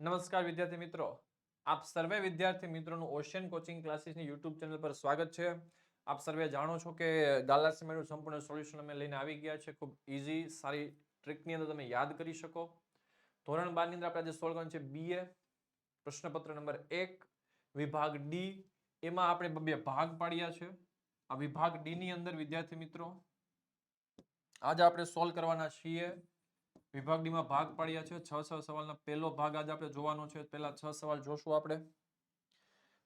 નમસ્કાર વિદ્યાર્થી મિત્રો. આપ સર્વે વિદ્યાર્થી મિત્રોનું ઓશિયન કોચિંગ ક્લાસીસની યુટ્યુબ ચેનલ પર સ્વાગત છે. આપ સર્વે જાણો છો કે ગાલા સિમેન્ટનું સંપૂર્ણ સોલ્યુશન અમે લઈને આવી ગયા છે. ખૂબ ઇઝી સારી ટ્રીકની અંદર તમે યાદ કરી શકો. ધોરણ બારની અંદર આપણે આજે સોલ્વ કરવાનું છે બીએ પ્રશ્નપત્ર નંબર એક, વિભાગ ડી એમાં આપણે બે ભાગ પાડ્યા છે. આ વિભાગ ડી ની અંદર વિદ્યાર્થી મિત્રો, આજે આપણે સોલ્વ કરવાના છીએ. વિભાગ ડીમાં ભાગ પાડ્યા છે. છ છ સવાલનો પહેલો ભાગ આજે આપણે જોવાનો છે. પહેલા છ સવાલ જોશું આપણે.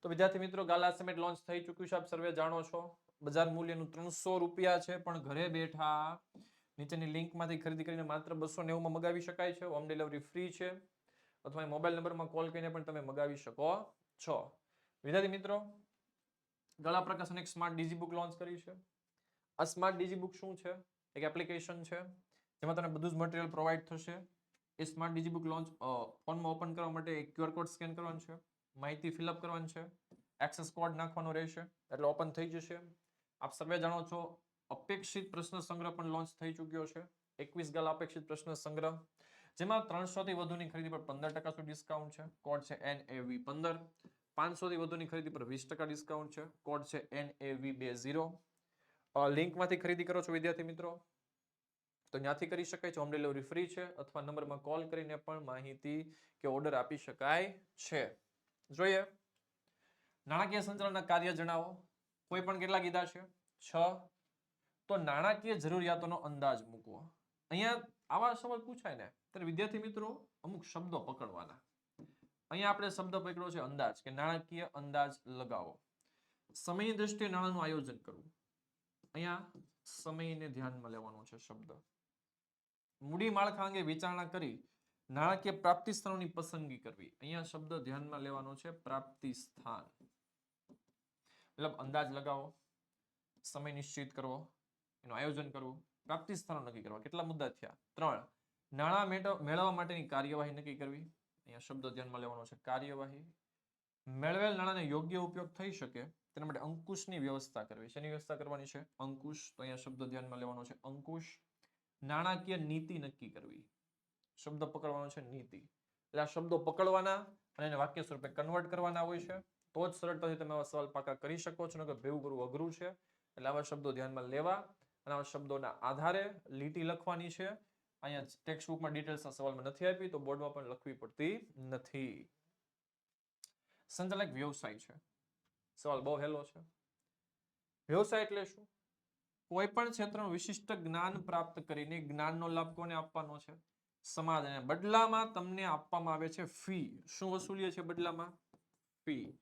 તો વિદ્યાર્થી મિત્રો, ગાલા સિમેન્ટ લોન્ચ થઈ ચૂક્યું છે. આપ સર્વે જાણો છો. બજાર મૂલ્યનું ત્રણસો રૂપિયા છે, પણ ઘરે બેઠા નીચેની લિંકમાંથી ખરીદી કરીને માત્ર બસો નેવુંમાં મગાવી શકાય છે. હોમ ડિલિવરી ફ્રી છે. અથવા મોબાઈલ નંબરમાં કોલ કરીને પણ તમે મગાવી શકો છો. વિદ્યાર્થી મિત્રો, ગળા પ્રકાશન એક સ્માર્ટ ડીજી બુક લોન્ચ કરી છે. આ સ્માર્ટ ડીજી બુક શું છે? એક એપ્લિકેશન છે. જેમાં તમને બધું જ મટીરિયલ પ્રોવાઈડ થશે. એ સ્માર્ટ ડીજી બુક લોન્ચ ફોનમાં ઓપન કરવા માટે એક ક્યુઆર કોડ સ્કેન કરવાનું છે. માહિતી ફિલઅપ કરવાની છે. એક્સેસ કોડ નાખવાનો રહેશે. એટલે ઓપન થઈ જશે. આપ સર્વે જાણો છો, અપેક્ષિત પ્રશ્ન સંગ્રહ પણ લોન્ચ થઈ ચૂક્યો છે. એકવીસ ગાલ અપેક્ષિત પ્રશ્ન સંગ્રહ. જેમાં ત્રણસો થી વધુની ખરીદી પર પંદર ટકા સુધી ડિસ્કાઉન્ટ છે. કોડ છે એન એ વી પંદર. પાંચસો થી વધુની ખરીદી પર વીસ ટકા ડિસ્કાઉન્ટ છે. કોડ છે એન એ વી બે ઝીરો. લિંકમાંથી ખરીદી કરો છો વિદ્યાર્થી મિત્રો. તો ત્યાંથી કરી શકાય છે હોમ ડિલિવરી ફ્રી છે, અથવા નંબરમાં કોલ કરીને પણ માહિતી કે ઓર્ડર આપી શકાય છે. જોઈએ. નાણાકીય સંચાલનના કાર્ય જણાવો. કોઈ પણ કેટલા કીધા છે? છ. તો નાણાકીય જરૂરિયાતોનો અંદાજ મૂકવો. અહીંયા આવા સવાલ પૂછાય ને, ત્યારે વિદ્યાર્થી મિત્રો અમુક શબ્દો પકડવાના. અહીંયા આપણે શબ્દ પકડ્યો છે અંદાજ, કે નાણાકીય અંદાજ લગાવો. સમયની દ્રષ્ટિએ નાણાંનું આયોજન કરવું. અહીંયા સમયને ધ્યાનમાં લેવાનો છે શબ્દ. મૂડી માળખા અંગે વિચારણા કરી નાણાકીય પ્રાપ્તિ સ્થાનોની પસંદગી કરવી. અહીંયા શબ્દ ધ્યાનમાં લેવાનો છે પ્રાપ્તિ સ્થાન મતલબ અંદાજ લગાવો, સમય નિશ્ચિત કરવો, એનું આયોજન કરવું પ્રાપ્તિ સ્થાનો નક્કી કરવા. કેટલા મુદ્દા થયા? ત્રણ, નાણાં મેળવ- મેળવવા માટેની કાર્યવાહી નક્કી કરવી. અહીંયા શબ્દ ધ્યાનમાં લેવાનો છે કાર્યવાહી. મેળવેલ નાણાંનો યોગ્ય ઉપયોગ થઈ શકે, તેના માટે અંકુશની વ્યવસ્થા કરવી. શેની વ્યવસ્થા કરવાની છે? અંકુશ. તો અહીંયા શબ્દ ધ્યાનમાં લેવાનો છે અંકુશ. નાણાકીય નીતિ નક્કી કરવી. શબ્દ પકડવાનો છે નીતિ. એટલે આ શબ્દો પકડવાના અને એને વાક્ય સ્વરૂપે કન્વર્ટ કરવાના હોય છે. તો જ સરળતાથી તમે આવા સવાલ પાકા કરી શકો છો કે ભેવું કરવું અઘરું છે. એટલે આવા શબ્દો ધ્યાનમાં લેવા અને આવા શબ્દોના આધારે લીટી લખવાની છે. અહીંયા ટેક્સ્ટ બુકમાં ડિટેલ્સના સવાલમાં નથી આપી, તો બોર્ડમાં પણ લખવી પડતી નથી. સંચાલક વ્યવસાય છે. સવાલ બહુ હેલો છે. વ્યવસાય એટલે શું? કોઈ પણ ક્ષેત્રનું વિશિષ્ટ જ્ઞાન પ્રાપ્ત કરીને જ્ઞાનનો લાભ કોને આપવાનો છે? સમાજ બદલામાં તમને આપવામાં આવે છે ફી. શું વસૂલીએ છે બદલામાં? ફી.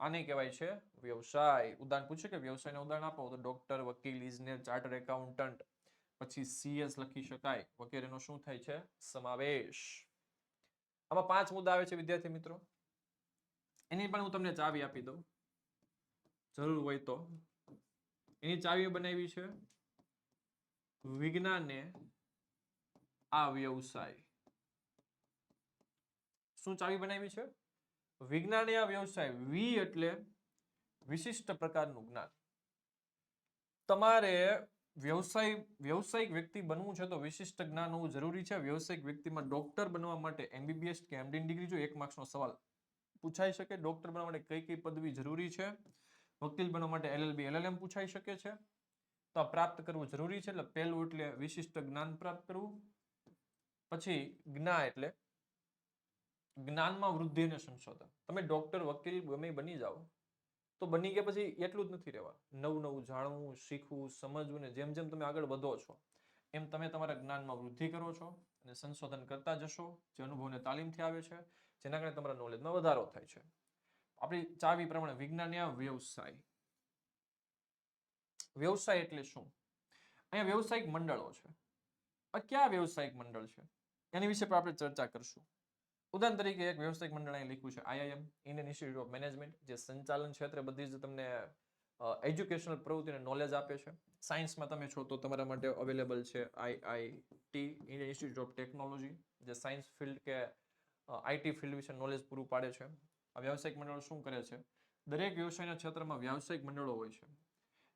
આને કહેવાય છે વ્યવસાય. ઉદાહરણ પૂછે કે વ્યવસાયને ઉદાહરણ આપો તો ડોક્ટર વકીલ ઇજનેર ચાર્ટર એકાઉન્ટન્ટ પછી સીએસ લખી શકાય. વગેરેનો શું થાય છે? સમાવેશ. આમાં પાંચ મુદ્દા આવે છે વિદ્યાર્થી મિત્રો. એની પણ હું તમને ચાવી આપી દઉં. જરૂર હોય તો. એની ચાવી બનાવી છે. વિજ્ઞાને આ વ્યવસાય. શું ચાવી બનાવી છે? વિજ્ઞાને આ વ્યવસાય વી એટલે વિશિષ્ટ પ્રકારનું જ્ઞાન. તમારે વ્યવસાય, વ્યવસાયિક વ્યક્તિ બનવું છે તો વિશિષ્ટ જ્ઞાન હોવું જરૂરી છે. વ્યવસાયિક વ્યક્તિમાં ડોક્ટર બનવા માટે એમબીબીએસ કે એમડી ડિગ્રી જો એક માર્ક્સનો સવાલ પૂછાઈ શકે. ડોક્ટર બનવા માટે કઈ કઈ પદવી જરૂરી છે? વકીલ બનવા માટે એલએલબી એલએલએમ પૂછાઈ શકે છે. તો આ પ્રાપ્ત કરવું જરૂરી છે, એટલે પહેલું એટલે વિશિષ્ટ જ્ઞાન પ્રાપ્ત કરવું. પછી જ્ઞા એટલે જ્ઞાનમાં વૃદ્ધિ અને સંશોધન. તમે ડોક્ટર વકીલ ગમે બની જાઓ, તો બની ગયા પછી એટલું જ નથી રહેવા નવું નવું જાણવું, શીખવું, સમજવું ને જેમ જેમ તમે આગળ વધો છો, એમ તમે તમારા જ્ઞાનમાં વૃદ્ધિ કરો છો અને સંશોધન કરતા જશો, જે અનુભવને તાલીમથી આવે છે, જેના કારણે તમારા નોલેજમાં વધારો થાય છે. આપણી ચાવી પ્રમાણે વિજ્ઞાન વ્યવસાય? વ્યવસાય એટલે શું? અહીંયા વ્યવસાયિક મંડળો છે. આ કયા વ્યવસાયિક મંડળ છે? એની વિશે પણ આપણે ચર્ચા કરશું. ઉદાહરણ તરીકે એક વ્યવસાયિક મંડળ અહીં લખ્યું છે, IIM Indian institute of management જે સંચાલન ક્ષેત્રે બધી જ તમને એજ્યુકેશનલ પ્રવૃત્તિને નોલેજ આપે છે. સાયન્સમાં તમે છો તો તમારા માટે અવેલેબલ છે IIT Indian institute of technology જે સાયન્સ ફિલ્ડ કે આઈટી ફિલ્ડ વિશે નોલેજ પૂરું પાડે છે. આ વ્યવસાયિક મંડળો શું કરે છે? દરેક વ્યવસાયના ક્ષેત્રમાં વ્યવસાયિક મંડળો હોય છે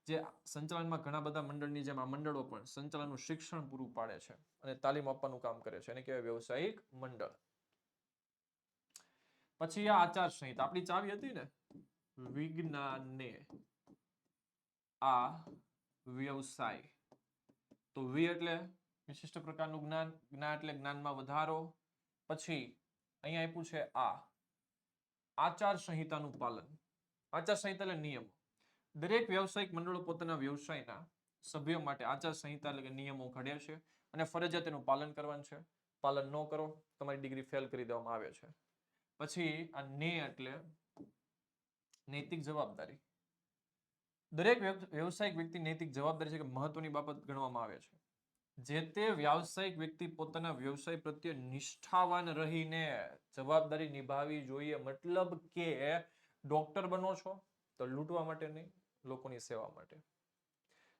જે સંચાલનમાં ઘણા બધા મંડળની જેમ આ મંડળો પણ સંચાલનનું શિક્ષણ પૂરું પાડે છે અને તાલીમ આપવાનું કામ કરે છે. એને કહેવાય વ્યવસાયિક મંડળ. પછી આ આચાર સંહિતા આપણી ચાવી હતી ને? વિજ્ઞાને આ વ્યવસાય. તો વી એટલે વિશિષ્ટ પ્રકારનું જ્ઞાન જ્ઞાન એટલે જ્ઞાનમાં વધારો. પછી અહીંયા આપ્યું છે આ. આચાર સંહિતાનું પાલન. આચાર સંહિતા એટલે નિયમો. દરેક વ્યવસાયિક મંડળો પોતાના વ્યવસાયના સભ્યો માટે આચાર સંહિતા એટલે નિયમો ઘડે છે અને ફરજિયાત તેનું પાલન કરવાનું છે. પાલન ન કરો, તમારી ડિગ્રી ફેલ કરી દેવામાં આવે છે. પછી આ ને એટલે નૈતિક જવાબદારી. દરેક વ્યવ- વ્યવસાયિક વ્યક્તિ નૈતિક જવાબદારી છે કે મહત્વની બાબત ગણવામાં આવે છે. જે તે વ્યાવસાયિક વ્યક્તિ પોતાના વ્યવસાય પ્રત્યે નિષ્ઠાવાન રહીને જવાબદારી નિભાવવી જોઈએ. મતલબ કે ડોક્ટર બનો છો તો લૂંટવા માટે નહીં, લોકોની સેવા માટે.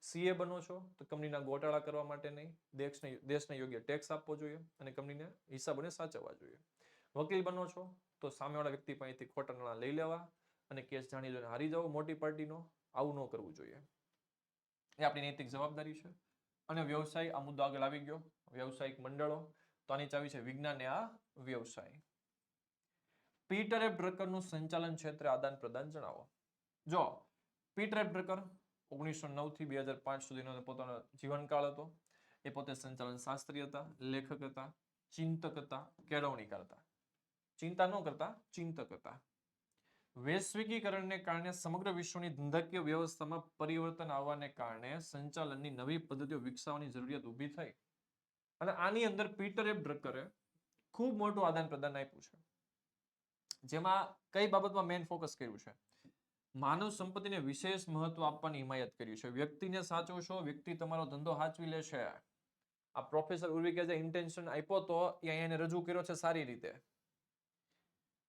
સીએ બનો છો તો કંપનીના ગોટાળા કરવા માટે નહીં, દેશને દેશને યોગ્ય ટેક્સ આપવો જોઈએ અને કંપનીને હિસાબોને સાચવવા જોઈએ. વકીલ બનો છો તો સામેવાળા વ્યક્તિ પાસેથી ખોટા નાણાં લઈ લેવા અને કેસ જાણી જોઈને હારી જવો મોટી પાર્ટીનો. આવું ન કરવું જોઈએ. એ આપણી નૈતિક જવાબદારી છે. અને વ્યવસાય આ મુદ્દો આગળ આવી ગયો. વ્યવસાયિક મંડળો. તો આની ચાવી છે વિજ્ઞાન આ વ્યવસાય. પીટર એફ ડ્રકરનું સંચાલન ક્ષેત્રે આદાન પ્રદાન જણાવો. જો પીટર એફ ડ્રકર ઓગણીસો નવથી બે હજાર પાંચ સુધીનો પોતાનો જીવનકાળ હતો. એ પોતે સંચાલન શાસ્ત્રી હતા, લેખક હતા, ચિંતક હતા, કેળવણીકાર હતા. ચિંતા ન કરતા, ચિંતક હતા. વૈશ્વિકીકરણને કારણે સમગ્ર વિશ્વની ધંધાકીય વ્યવસ્થામાં પરિવર્તન આવવાને કારણે સંચાલનની નવી પદ્ધતિઓ વિકસાવવાની જરૂરિયાત ઊભી થઈ. અને આની અંદર પીટર એફ ડ્રકરે ખૂબ મોટું આદાન પ્રદાન આપ્યું છે. જેમાં કઈ બાબતમાં મેઇન ફોકસ કર્યું છે? માનવ સંપત્તિને વિશેષ મહત્વ આપવાની હિમાયત કર્યું છે. વ્યક્તિને સાચવશો વ્યક્તિ તમારો ધંધો સાચવી લેશે. આ પ્રોફેસર ઉર્વિકે જે ઇન્ટેન્શન આપ્યો તો એ એને રજૂ કર્યો છે સારી રીતે.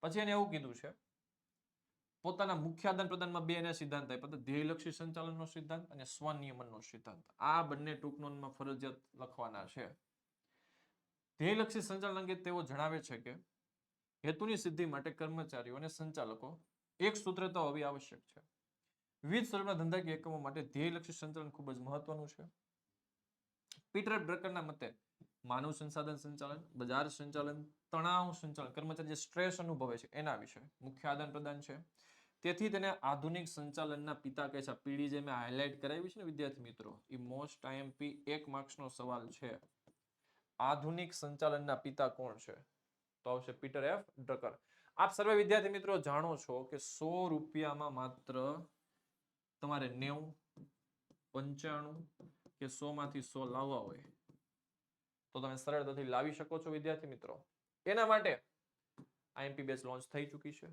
પછી એને એવું કીધું છે પોતાના મુખ્ય આદાન પ્રદાનમાં બે એના સિદ્ધાંત આપ્યા હતા. ધ્યેયલક્ષી સંચાલનનો સિદ્ધાંત અને સ્વનિયમનનો સિદ્ધાંત. આ બંને ટૂંક નોંધમાં ફરજિયાત લખવાના છે. ધ્યેયલક્ષી સંચાલન અંગે તેઓ જણાવે છે કે, હેતુની સિદ્ધિ માટે કર્મચારીઓ અને સંચાલકો એક સૂત્રતા હોવી આવશ્યક છે. વિવિધ સ્વરૂપના ધંધાકીય એકમો માટે ધ્યેયલક્ષી સંચાલન ખૂબ જ મહત્વનું છે. પીટર બ્રકરના મતે માનવ સંસાધન સંચાલન, બજાર સંચાલન, તણાવ સંચાલન, કર્મચારી જે સ્ટ્રેસ અનુભવે છે, એના વિશે મુખ્ય આદાન પ્રદાન છે. તેથી તેને આધુનિક સંચાલનના પિતા કહે છે. પીડી જે મેં હાઇલાઇટ કરાવી છે ને, વિદ્યાર્થી મિત્રો, એ મોસ્ટ આઈએમપી એક માર્ક્સનો સવાલ છે. આધુનિક સંચાલનના પિતા કોણ છે? તો આવશે પીટર એફ ડ્રકર આપ સર્વે વિદ્યાર્થી મિત્રો જાણો છો કે સો રૂપિયામાં માત્ર તમારે નેવું, પંચાણું કે સો માંથી સો લાવવા હોય. તો તમે સરળતાથી લાવી શકો છો, વિદ્યાર્થી મિત્રો. એના માટે આઈએમપી બેઝ લોન્ચ થઈ ચૂકી છે.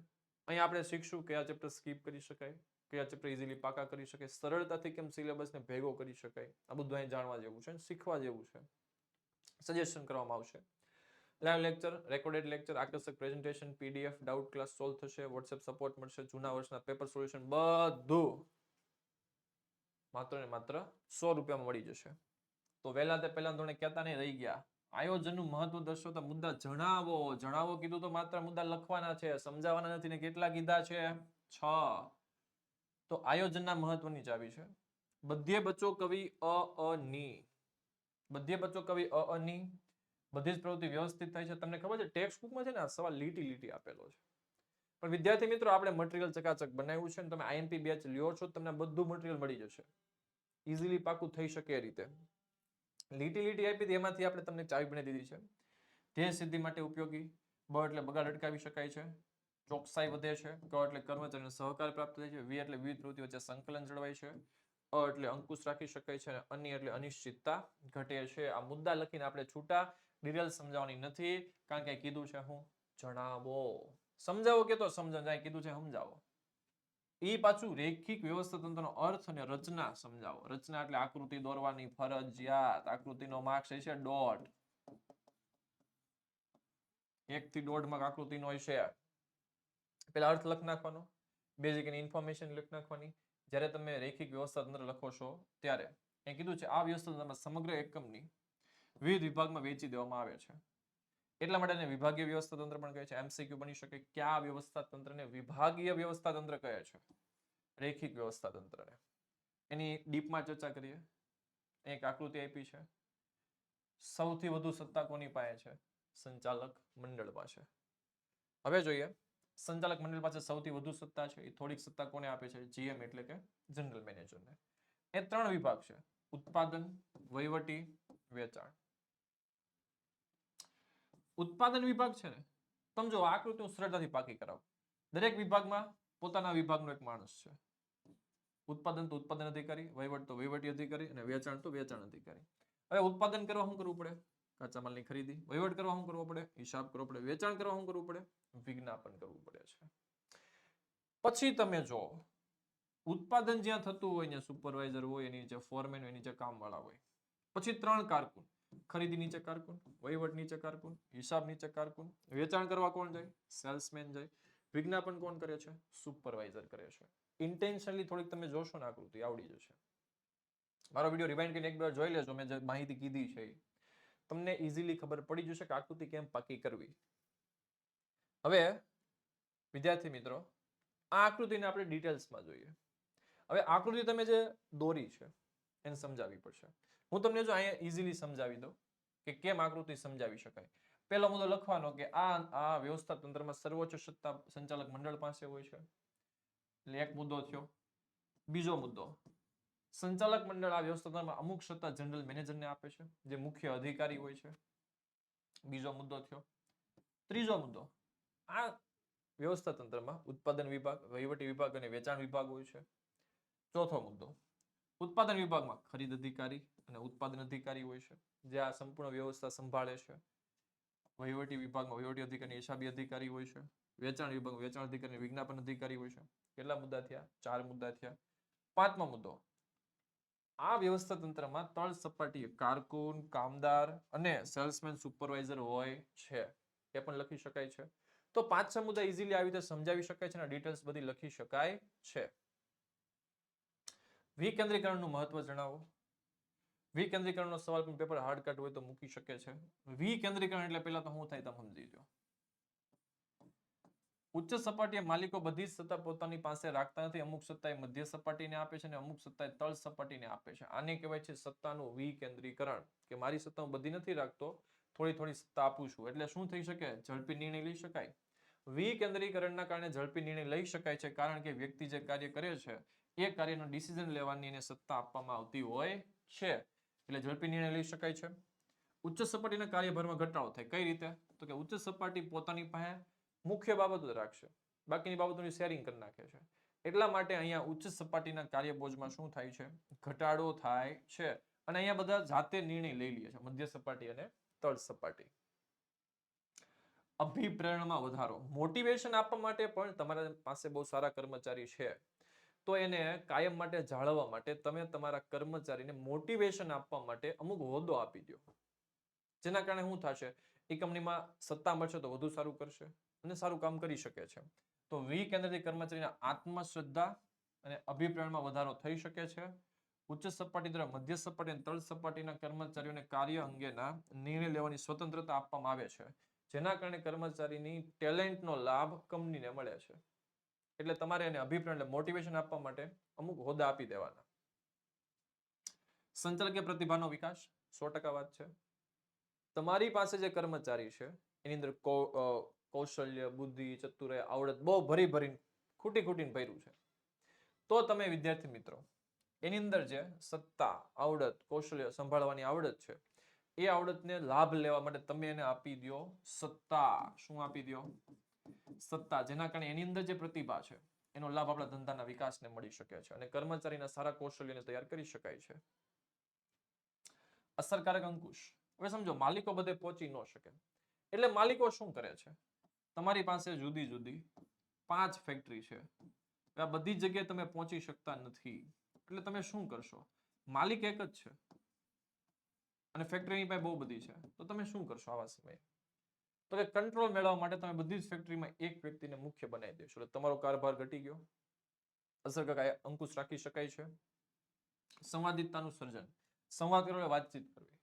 અહીં આપણે શીખશું કયા ચેપ્ટર સ્કીપ કરી શકાય, કયા ચેપ્ટર ઇઝીલી પાકા કરી શકાય, સરળતાથી કેમ સિલેબસને ભેગો કરી શકાય, આ બધું અહીં જાણવા જેવું છે શીખવા જેવું છે. સજેશન કરવામાં આવશે. લાઈવ લેક્ચર રેકોર્ડેડ લેક્ચર આકર્ષક presentation PDF doubt class solve થશે વોટ્સએપ સપોર્ટ મળશે, જૂના વર્ષના પેપર સોલ્યુશન બધું માત્ર ને માત્ર સો રૂપિયામાં મળી જશે. તો વહેલા તે પહેલા ધોરણે કહેતા નહીં, રહી ગયા. આયોજનનું મહત્વ દર્શાવતા મુદ્દા જણાવો. જણાવો કીધું તો માત્ર મુદ્દા લખવાના છે, સમજાવવાના નથી ને કેટલા કીધા છે? છ. તો આયોજનના મહત્વની ચાવી છે. બધે બચ્ચો કવિ અ અ બધે બચ્ચો કવિ અ અ બધી જ પ્રવૃત્તિ વ્યવસ્થિત થાય છે. તમને ખબર છે ટેક્સ્ટ બુકમાં છે ને આ સવાલ લીટી લીટી આપેલો છે. પણ વિદ્યાર્થી મિત્રો, આપણે મટીરિયલ ચકાચક બનાવ્યું છે ને તમે આઈએમપી બેચ લ્યો છો તમને બધું મટીરિયલ મળી જશે. ઇઝીલી પાકું થઈ શકે એ રીતે. લીટી લીટી આપી હતી, એમાંથી આપણે તમને ચાવી બની દીધી છે. ધ્યેય સિદ્ધિ માટે ઉપયોગી, બ એટલે બગાડ અટકાવી શકાય છે. ચોકસાઈ વધે છે, ક એટલે કર્મચારીનો સહકાર પ્રાપ્ત થાય છે, વી એટલે વિવિધ પ્રવૃત્તિ વચ્ચે સંકલન જળવાય છે, અ એટલે અંકુશ રાખી શકાય છે અને અન્ય એટલે અનિશ્ચિતતા ઘટે છે. આ મુદ્દા લખીને આપણે છૂટા ડિટેલ સમજાવવાની નથી. કારણ કે કીધું છે હું જણાવો. સમજાવો કે તો સમજાવો કીધું છે સમજાવો. એ પાછું રેખિક વ્યવસ્થા તંત્રનો અર્થ અને રચના સમજાવો. રચના એટલે આકૃતિ દોરવાની ફરજિયાત. આકૃતિનો માર્ક્સ હશે ડોટ એક થી દોઢ માર્ક આકૃતિનો હશે પેલા અર્થ લખ નાખવાનો. બેઝિક એની ઇન્ફોર્મેશન લખ નાખવાની. જ્યારે તમે રેખિક વ્યવસ્થા તંત્ર લખો છો, ત્યારે એ કીધું છે, આ વ્યવસ્થા તંત્રમાં સમગ્ર એકમની વિવિધ વિભાગમાં વેચી દેવામાં આવે છે. એટલા માટે વિભાગીય વ્યવસ્થા તંત્ર પણ કહે છે. એમસીક્યુ બની શકે કયા વ્યવસ્થા તંત્રને? વિભાગીય વ્યવસ્થા તંત્ર કહે છે. રેખિક વ્યવસ્થા તંત્રને. એની ડીપમાં ચર્ચા કરીએ. એક આકૃતિ આપી છે. સૌથી વધુ સત્તા કોની પાસે છે? સંચાલક મંડળ પાસે. હવે જોઈએ. સંચાલક મંડળ પાસે સૌથી વધુ સત્તા છે. એ થોડીક સત્તા કોને આપે છે? જીએમ એટલે કે જનરલ મેનેજરને એ ત્રણ વિભાગ છે. ઉત્પાદન, વહીવટી, વેચાણ. ઉત્પાદન વિભાગ છે ને, તમે જો આ આકૃતિ હું સરળતાથી પાકી કરાવું. દરેક વિભાગમાં પોતાના વિભાગનો એક માણસ છે. ઉત્પાદન તો ઉત્પાદન અધિકારી, વહીવટ તો વહીવટી અધિકારી અને વેચાણ તો વેચાણ અધિકારી. હવે ઉત્પાદન કરવા શું કરવું પડે? કાચા માલની ખરીદી, વહીવટ કરવા શું કરવો પડે? હિસાબ કરવો પડે, વેચાણ કરવા શું કરવું પડે? વિજ્ઞાપન કરવું પડે છે. પછી તમે જો ઉત્પાદન જ્યાં થતું હોય ત્યાં સુપરવાઇઝર હોય, એની જે ફોરમેન હોય, એની જે કામવાળા હોય, પછી ત્રણ કારકુન. ખરીદી નીચે કારકુન, વહીવટ નીચે કારકુન, હિસાબ નીચે કારકુન, વેચાણ કરવા કોણ જાય? સેલ્સમેન જાય. વિજ્ઞાપન કોણ કરે છે? સુપરવાઇઝર કરે છે. ઇન્ટેન્શનલી થોડીક તમે જોશો ને આકૃતિ, આવડી જશે. મારો વીડિયો રિવાઇન્ડ કરીને એક બે જોઈ લેજો, મેં જે માહિતી કીધી છે તમને ઇઝીલી ખબર પડી જશે કે આકૃતિ કેમ પાકી કરવી. હવે, વિદ્યાર્થી મિત્રો, આ આકૃતિને આપણે ડિટેલ્સમાં જોઈએ. હવે આકૃતિ તમે જે દોરી છે એને સમજાવવી પડશે. હું તમને જો અહીંયા ઇઝીલી સમજાવી દઉં કે કેમ આકૃતિ સમજાવી શકાય. પહેલો મુદ્દો લખવાનો કે આ આ વ્યવસ્થા તંત્રમાં સર્વોચ્ચ સત્તા સંચાલક મંડળ પાસે હોય છે. એટલે એક મુદ્દો થયો. બીજો મુદ્દો. સંચાલક મંડળ આ વ્યવસ્થામાં અમુક સત્તા જનરલ મેનેજરને આપે છે, જે મુખ્ય અધિકારી હોય છે. બીજો મુદ્દો થયો. ત્રીજો મુદ્દો. આ વ્યવસ્થા તંત્રમાં ઉત્પાદન વિભાગ, વહીવટી વિભાગ અને વેચાણ વિભાગ હોય છે. ચોથો મુદ્દો. ઉત્પાદન વિભાગમાં ખરીદ અધિકારી અને ઉત્પાદન અધિકારી હોય છે, જે આ સંપૂર્ણ વ્યવસ્થા સંભાળે છે. વહીવટી વિભાગમાં વહીવટી અધિકારી હિસાબી અધિકારી હોય છે, વેચાણ વિભાગમાં વેચાણ અધિકારી વિજ્ઞાપન અધિકારી હોય છે. કેટલા મુદ્દા થયા? ચાર મુદ્દા થયા. પાંચમો મુદ્દો. આ વ્યવસ્થા તંત્રમાં તળ સપાટીએ કારકુન, કામદાર અને સેલ્સમેન સુપરવાઇઝર હોય છે, એ પણ લખી શકાય છે. તો પાંચ, છ મુદ્દા ઇઝીલી આવી રીતે સમજાવી શકાય છે અને ડિટેલ્સ બધી લખી શકાય છે. વિકેન્દ્રીકરણનું મહત્વ જણાવો. વિકેન્દ્રીકરણનો સવાલ પણ પેપર હાર્ડ કટ હોય તો મૂકી શકે છે. વિકેન્દ્રીકરણ એટલે પહેલા તો શું થાય તમે સમજી લો ઉચ્ચ સપાટીએ માલિકો બધી જ સત્તા પોતાની પાસે રાખતા નથી. અમુક સત્તા એ મધ્ય સપાટીને આપે છે અને અમુક સત્તા એ તળ સપાટીને આપે છે. આને કહેવાય છે સત્તાનું વિકેન્દ્રીકરણ. કે મારી સત્તા હું બધી નથી રાખતો, થોડી થોડી સત્તા આપું છું. એટલે શું થઈ શકે? ઝડપી નિર્ણય લઈ શકાય. વિકેન્દ્રીકરણના કારણે ઝડપી નિર્ણય લઈ શકાય છે. કારણ કે વ્યક્તિ જે કાર્ય કરે છે એ કાર્યનો ડિસિઝન લેવાની એને સત્તા આપવામાં આવતી હોય છે. એટલે ઝડપી નિર્ણય લઈ શકાય છે. ઉચ્ચ સપાટીના કાર્યભારમાં ઘટાડો થાય. કઈ રીતે? તો કે ઉચ્ચ સપાટી પોતાની પાસે મુખ્ય બાબતો રાખશે. બાકીની બાબતોની શેરિંગ કરી નાખે છે. એટલા માટે અહીંયા ઉચ્ચ સપાટીના કાર્યબોજમાં શું થાય છે? ઘટાડો થાય છે. અને અહીંયા બધા જાતે નિર્ણય લઈ લે છે. મધ્ય સપાટી અને તળ સપાટી. અભિપ્રેરણમાં વધારો. મોટિવેશન આપવા માટે પણ તમારા પાસે બહુ સારા કર્મચારી છે. તો એને કાયમ માટે જાળવવા માટે તમે તમારા કર્મચારીને મોટિવેશન આપવા માટે અમુક હોદ્દો આપી દો જેના કારણે શું થશે? એ કંપનીમાં સત્તા મળશે તો વધુ સારું કરશે અને સારું કામ કરી શકે છે. તો વિકેન્દ્રિત કર્મચારીના આત્મશ્રદ્ધા અને અભિપ્રાયમાં વધારો થઈ શકે છે. ઉચ્ચ સપાટી દ્વારા મધ્ય સપાટી અને તળ સપાટીના કર્મચારીઓને કાર્ય અંગેના નિર્ણય લેવાની સ્વતંત્રતા આપવામાં આવે છે. જેના કારણે કર્મચારીની ટેલેન્ટનો લાભ કંપનીને મળે છે. એટલે તમારે એને અભિપ્રાય એટલે મોટિવેશન આપવા માટે અમુક હોદ્દા આપી દેવાના. સંચાલકીય પ્રતિભાનો વિકાસ, સો વાત છે. તમારી પાસે જે કર્મચારી છે, એની અંદર કૌશલ્ય, બુદ્ધિ, ચતુરાઈ, આવડત બહુ ભરી ભરીને ખૂટી ખૂટીને ભર્યું છે. તો તમે વિદ્યાર્થી મિત્રો, એની અંદર જે સત્તા, આવડત, કૌશલ્ય સંભાળવાની આવડત છે, એ આવડતને લાભ લેવા માટે તમે એને આપી દો સત્તા. શું આપી દો સત્તા, જેના કારણે એની અંદર જે પ્રતિભા છે, એનો લાભ આપણા ધંધાના વિકાસને મળી શકે છે અને કર્મચારીના સારા કૌશલ્યને તૈયાર કરી શકાય છે. અસરકારક અંકુશ. હવે સમજો, માલિકો બધે પહોંચી ન શકે. એટલે માલિકો શું કરે છે? તમારી પાસે જુદી જુદી પાંચ ફેક્ટરી છે. આ બધી જગ્યાએ તમે પહોંચી શકતા નથી. એટલે તમે શું કરશો? માલિક એક જ છે. અને ફેક્ટરીની પાસે બહુ બધી છે. તો તમે શું કરશો આવા સમયે? તો કે કંટ્રોલ મેળવવા માટે તમે બધી જ ફેક્ટરીમાં એક વ્યક્તિને મુખ્ય બનાવી દેશો. એટલે તમારો કારભાર ઘટી ગયો. અસરકારક અંકુશ રાખી શકાય છે. સંવાદિતતાનું સર્જન. સંવાદ કરવો વાતચીત કરવી.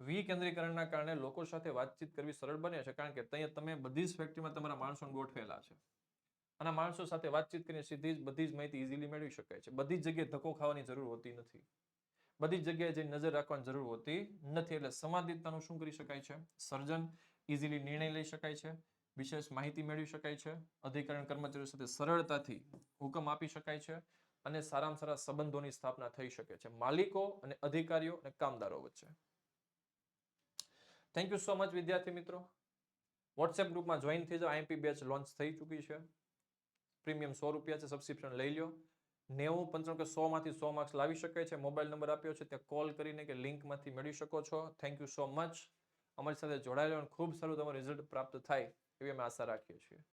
વિકેન્દ્રીકરણના કારણે લોકો સાથે વાતચીત કરવી સરળ બને છે, કારણ કે ત્યાં તમે બધી જ ફેક્ટરીમાં તમારા માણસો ગોઠવેલા છે. અને માણસો સાથે વાતચીત કરીને સીધી જ બધી જ માહિતી ઇઝીલી મેળવી શકાય છે. બધી જ જગ્યાએ ધક્કો ખાવાની જરૂર હોતી નથી. બધી જ જગ્યાએ જઈને નજર રાખવાની જરૂર હોતી નથી. એટલે સંવાદિતતાનું શું કરી શકાય છે? સર્જન. ઇઝીલી નિર્ણય લઈ શકાય છે, વિશેષ માહિતી મેળવી શકાય છે અધિકારી કર્મચારીઓ સાથે સરળતાથી હુકમ આપી શકાય છે અને સારામાં સારા સંબંધોની સ્થાપના થઈ શકે છે. માલિકો અને અધિકારીઓ અને કામદારો વચ્ચે. થેન્ક યુ સો મચ વિદ્યાર્થી મિત્રો. વોટ્સએપ ગ્રુપમાં જોઈન થઈ જાઓ. આઈએમપી બેચ લોન્ચ થઈ ચૂકી છે. પ્રીમિયમ સો રૂપિયા છે. સબસ્ક્રિપ્શન લઈ લો નેવું પંચાણું કે સો માંથી સો માર્ક્સ લાવી શકાય છે. મોબાઈલ નંબર આપ્યો છે. ત્યાં કોલ કરીને કે લિંકમાંથી મેળવી શકો છો. થેન્ક યુ સો મચ અમારી સાથે જોડાયેલો ખૂબ સારું તમારું રિઝલ્ટ પ્રાપ્ત થાય એવી અમે આશા રાખીએ છીએ.